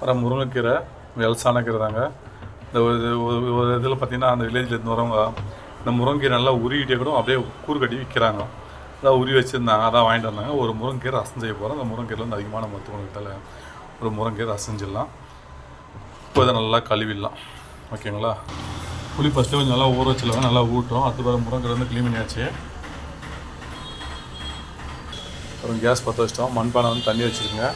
அப்புறம் முருங்கைக்கீரை வெல்சான கீரை தாங்க. இந்த ஒரு ஒரு- ஒரு இதில் பார்த்தீங்கன்னா அந்த வில்லேஜ்லேருந்து வரவங்க இந்த முருங்கைக்கீரை நல்லா உருகிட்டே கூட அப்படியே கூறு கட்டி விற்கிறாங்க. அதான் உருவி வச்சுருந்தாங்க அதான் வாங்கிட்டு வந்தாங்க. ஒரு முருங்கைக்கீரை ரசம் செய்ய போகிறோம் அந்த முருங்கைக்கீரை வந்து அதிகமான மருத்துவ ஒரு முருங்கைக்கீரை ரசம் செஞ்சிடலாம். இப்போ இதை நல்லா கழுவிடலாம். ஓகேங்களா? புளி ஃபஸ்ட்டு கொஞ்சம் நல்லா ஊற வச்சுருவாங்க நல்லா ஊட்டுறோம். அடுத்து பிறகு முருங்கைக்கீரை வந்து க்ளீன் பண்ணியாச்சு. அப்புறம் கேஸ் பற்ற வச்சிட்டோம். மண்பானை வந்து தண்ணி வச்சுருங்க.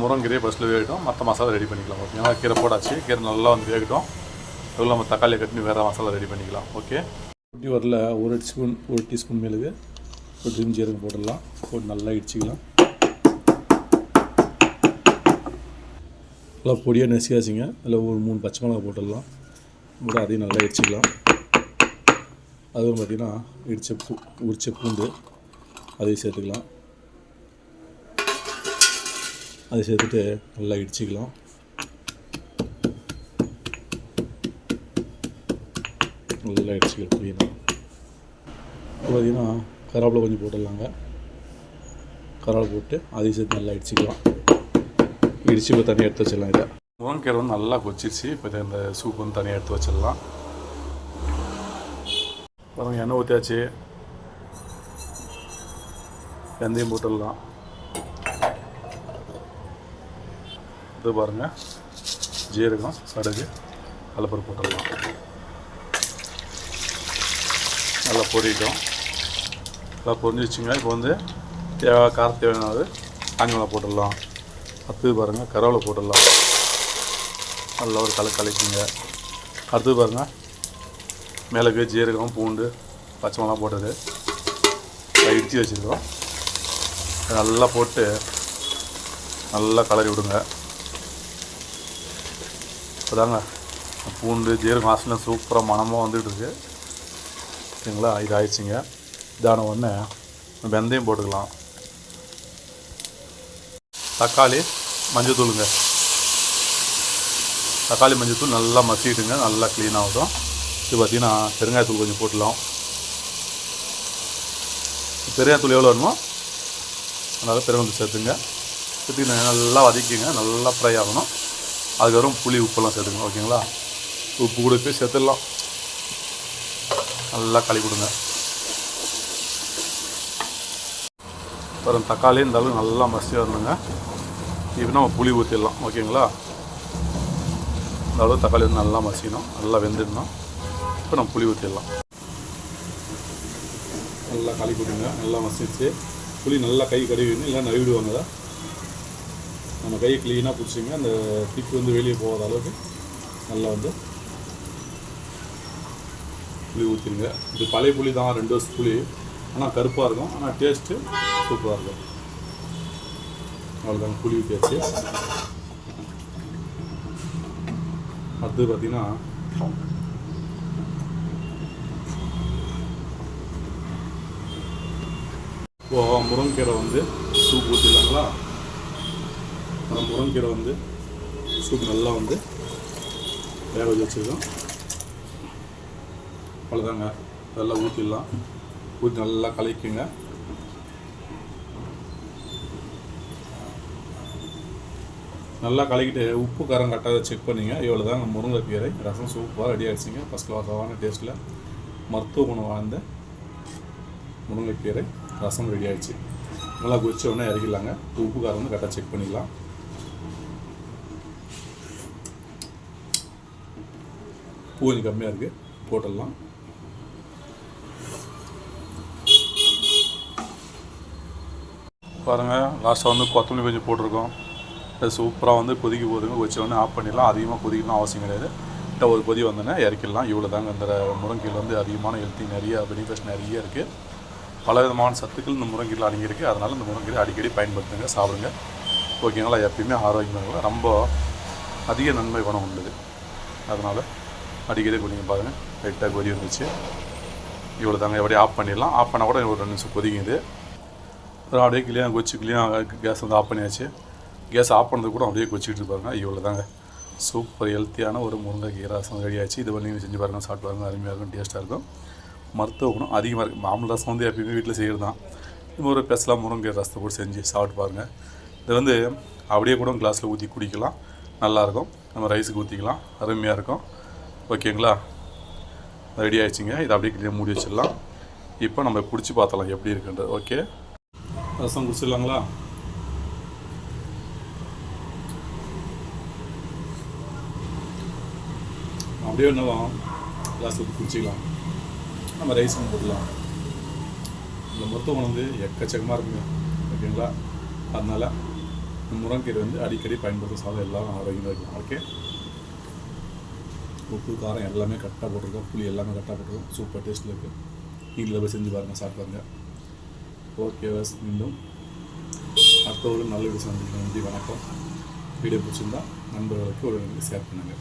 முருங்கீரையை ஃபஸ்ட்டில் வேகட்டும். மற்ற மசாலா ரெடி பண்ணிக்கலாம் ஓகேங்களா கீரை போடாச்சு கீரை நல்லா வந்து வேகட்டும். எவ்வளோ நம்ம தக்காளியை கட்டி வேறு மசாலா ரெடி பண்ணிக்கலாம் ஓகே குட்டி வரல ஒரு டீஸ்பூன் ஒரு டீஸ்பூன் மேலுக்கு ஒரு ட்ரிம் ஜீரகம் போட்டுடலாம். போட்டு நல்லா இடிச்சிக்கலாம். நல்லா பொடியாக நெசியாச்சுங்க அதில் ஒரு மூணு பச்சை மிளகா போட்டுடலாம். கூட அதையும் நல்லா இடிச்சிக்கலாம். அதுவும் பார்த்திங்கன்னா இடித்த பூ உரிச்ச பூண்டு அதையும் சேர்த்துக்கலாம். அதை சேர்த்துட்டு நல்லா இடிச்சிக்கலாம். நல்லா இடிச்சிக்கலாம் புரியுதா இப்போ பார்த்தீங்கன்னா கொஞ்சம் போட்டுடலாங்க. கருவேப்பிலை போட்டு அதையும் சேர்த்து நல்லா இடிச்சிக்கலாம். இடிச்சு இப்போ தனியாக எடுத்து வச்சிடலாம் இதை. முருங்கீரை வந்து நல்லா கொச்சிருச்சு இப்போ இந்த சூப் வந்து தனியாக எடுத்து வச்சிடலாம். அப்புறம் எண்ணெய் ஊற்றியாச்சு வெந்தயம் போட்டுடலாம். இது பாருங்கள் ஜீரகம் கடுகு கலப்பரு போட்டுடலாம். நல்லா பொரியட்டும் நல்லா பொரிஞ்சிச்சுங்க. இப்போ வந்து தேவை கார தேவையானது காஞ்சி போட்டுடலாம். அடுத்தது பாருங்கள் கருவேப்பிலை போட்டுடலாம். நல்லா ஒரு கலை கலைக்குங்க. அடுத்தது பாருங்கள் மிளகு ஜீரகம் பூண்டு பச்சை மிளகா போட்டது. அதை இடித்து வச்சுருக்கோம் நல்லா போட்டு நல்லா கலரி விடுங்க. இப்போதாங்க பூண்டு ஜீரகம் வாசனை சூப்பராக மனமாக வந்துட்டுருக்கு ஓகேங்களா? இது ஆயிடுச்சுங்க இதான உடனே வெந்தயம் போட்டுக்கலாம். தக்காளி மஞ்சள் தூளுங்க. தக்காளி மஞ்சள் தூள் நல்லா மசிட்டுங்க நல்லா க்ளீன் ஆகட்டும். இது பார்த்தீங்கன்னா பெருங்காயத்தூள் கொஞ்சம் போட்டுடலாம். பெருங்காயத்தூள் எவ்வளோ வேணுமோ அதனால் பெருங்காயத்தூள் சேர்த்துங்க. சேர்த்து நல்லா வதக்கிங்க. நல்லா ஃப்ரை ஆகணும். அதுக்கப்புறம் புளி உப்பெல்லாம் சேர்த்துங்க ஓகேங்களா? உப்பு கூட போய் சேர்த்துடலாம். நல்லா களி கொடுங்க. அப்புறம் தக்காளி இந்த அளவுக்கு நல்லா மசியாக வரணுங்க இப்போ நம்ம புளி ஊற்றிடலாம் ஓகேங்களா? இந்த அளவு தக்காளி வந்து நல்லா மசிக்கணும் நல்லா வெந்துடணும். இப்போ நம்ம புளி ஊற்றிடலாம் நல்லா களி கொடுங்க நல்லா மசிச்சு. புளி நல்லா கை கழுவிடணும் இல்லை நழுவிடுவாங்க. தான் நம்ம கையை க்ளீனாக பிடிச்சிங்க. அந்த திப்பு வந்து வெளியே போகாத அளவுக்கு நல்லா வந்து புளி ஊற்றிடுங்க இது பழைய புளி தான் ரெண்டு வருஷம் புளி. ஆனால் கருப்பாக இருக்கும். ஆனால் டேஸ்ட்டு சூப்பராக இருக்கும். அவ்வளோதாங்க புளி ஊற்றியாச்சு அடுத்து பார்த்தீங்கன்னா இப்போ முருங்கீரை வந்து சூப் ஊற்றிடலாங்களா அந்த முருங்கீரை வந்து சூப் நல்லா வந்து வேக வச்சு வச்சுருக்கோம். அவ்வளோதாங்க. அதெல்லாம் ஊற்றிடலாம் ஊற்றி நல்லா கலக்கிங்க. நல்லா கலக்கிட்டு உப்பு காரம் கரெக்டாக செக் பண்ணிங்க. இவ்வளோ தாங்க முருங்கைக்கீரை. ரசம் சூப்பராக ரெடி ஆகிடுச்சிங்க ஃபஸ்ட் கிளாஸான டேஸ்ட்டில் மருத்துவ குணம் வாழ்ந்த முருங்கைக்கீரை. ரசம் ரெடி ஆகிடுச்சு நல்லா கொதிச்ச உடனே இறக்கிடலாங்க. உப்பு காரம் வந்து கரெக்டாக செக் பண்ணிக்கலாம் உப்பு கொஞ்சம் கம்மியாக இருக்குது போட்டுடலாம் பாருங்கள் லாஸ்ட்டாக வந்து கொத்தமல்லி கொஞ்சம் போட்டிருக்கோம். அது சூப்பராக வந்து கொதிக்க போதுங்க கொதிச்ச உடனே ஆஃப் பண்ணிடலாம். அதிகமாக கொதிக்கணும் அவசியம் கிடையாது. கிட்ட ஒரு கொதி வந்தோடனே இறக்கிடலாம். இவ்வளோ தாங்க இந்த முருங்கையில் வந்து அதிகமான ஹெல்த்தி நிறைய பெனிஃபிட்ஸ் நிறைய இருக்குது பல விதமான சத்துக்கள் இந்த முருங்கையில் அடங்கியிருக்கு. அதனால் இந்த முருங்கையை அடிக்கடி பயன்படுத்துங்க சாப்பிடுங்க. ஓகேங்களா? எப்பயுமே ஆரோக்கியமாக ரொம்ப அதிக நன்மை குணம் உள்ளது. அதனால் அடிக்கடி குடிங்க பாருங்கள் லைட்டாக கொதி வந்துச்சு இவ்வளோ தாங்க. எப்படியே ஆஃப் பண்ணிடலாம். ஆஃப் பண்ணால் கூட ஒரு ரெண்டு நிமிஷம் கொதிக்குது. அப்புறம் அப்படியே கிளியாக கொச்சி கிளியாக கேஸ் வந்து ஆஃப் பண்ணியாச்சு. கேஸ் ஆஃப் பண்ணது கூட அப்படியே கொச்சிக்கிட்டு இருப்பாங்க இவ்வளோ தாங்க. சூப்பர் ஹெல்த்தியான ஒரு முருங்கைக்கீரை ரசம் ரெடியாச்சு ஆச்சு. இது பண்ணி செஞ்சு பாருங்கள் சாப்பிட்டு பாருங்கள் அருமையாக இருக்கும். டேஸ்ட்டாக இருக்கும். மருத்துவ குணம் அதிகமாக இருக்குது மாமூல் ரசம் வந்து எப்பயுமே வீட்டில் செய்கிறது தான் இது ஒரு பெஸ்லாம் முருங்கை ரசத்தை கூட செஞ்சு சாப்பிட்டு பாருங்கள் இது வந்து அப்படியே கூட கிளாஸில் ஊற்றி குடிக்கலாம். நல்லாயிருக்கும் நம்ம ரைஸுக்கு ஊற்றிக்கலாம் அருமையாக இருக்கும். ஓகேங்களா? ரெடி ஆயிடுச்சுங்க. இதை அப்படியே கிட்டே மூடி வச்சிடலாம். இப்போ நம்ம பிடிச்சி பார்த்தலாம் எப்படி இருக்குன்றது. ஓகே ரசம் குடிச்சிடலாங்களா? அப்படியே என்னலாம் கிளாஸ் ஊற்றி குடிச்சிக்கலாம். நம்ம ரைஸ் போடலாம் இந்த மருத்துவம் வந்து எக்கச்சக்கமாக இருக்குங்க. ஓகேங்களா? அதனால் இந்த வந்து அடிக்கடி பயன்படுத்த சாதம் எல்லாம் ஆரோக்கியமாக இருக்கும் ஓகே உப்பு காரம் எல்லாமே கரெக்டாக போட்டிருக்கோம். புளி எல்லாமே கரெக்டாக போட்டிருக்கோம். சூப்பர் டேஸ்ட்டில் இருக்குது நீங்களே போய் செஞ்சு பாருங்கள் சாப்பிடுவாங்க. ஓகே வாஸ் மீண்டும் அடுத்த ஒரு நல்ல விஷயம் சந்திக்கலாம் நன்றி வணக்கம். வீடியோ பிடிச்சிருந்தா நண்பர்களுக்கு ஒரு ஷேர் பண்ணுங்கள்